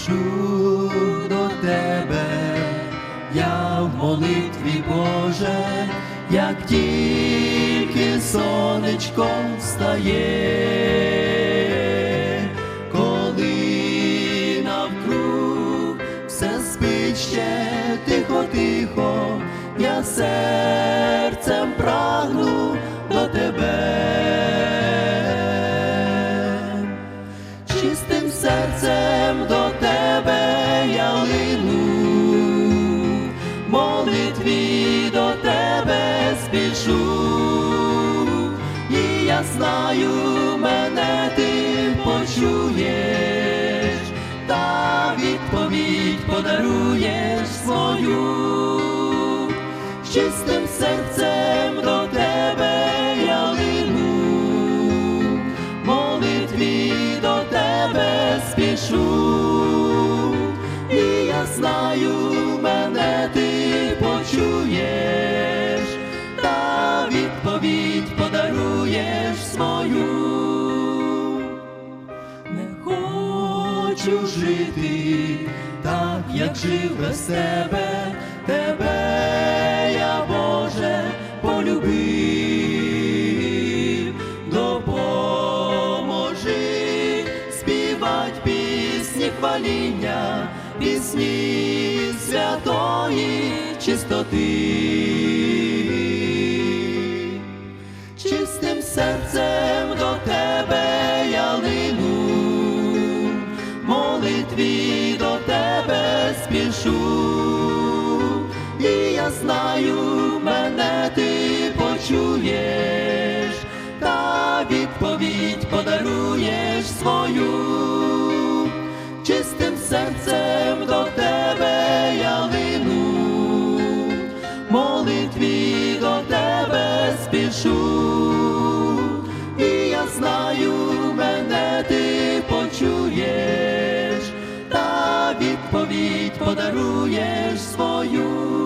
спішу до тебе, я в молитві Боже, як тільки сонечко встає, коли навкруг все спить ще тихо, тихо, я серцем прагну до тебе. Чистим серцем до тебе я лину, молитві до тебе спішу, і я знаю, мене ти почуєш, та відповідь подаруєш свою, чистим серцем до тебе я лину, молитві до тебе спішу, знаю, мене ти почуєш, та відповідь подаруєш свою. Не хочу жити так, як жив без тебе, тебе я, Боже, полюбив, допоможи співать пісні хваління, пісні святої чистоти. Чистим серцем до тебе я лину, молитві до тебе спішу, і я знаю, мене ти почуєш, та відповідь подаруєш свою, спішу, і я знаю, мене ти почуєш, та відповідь подаруєш свою.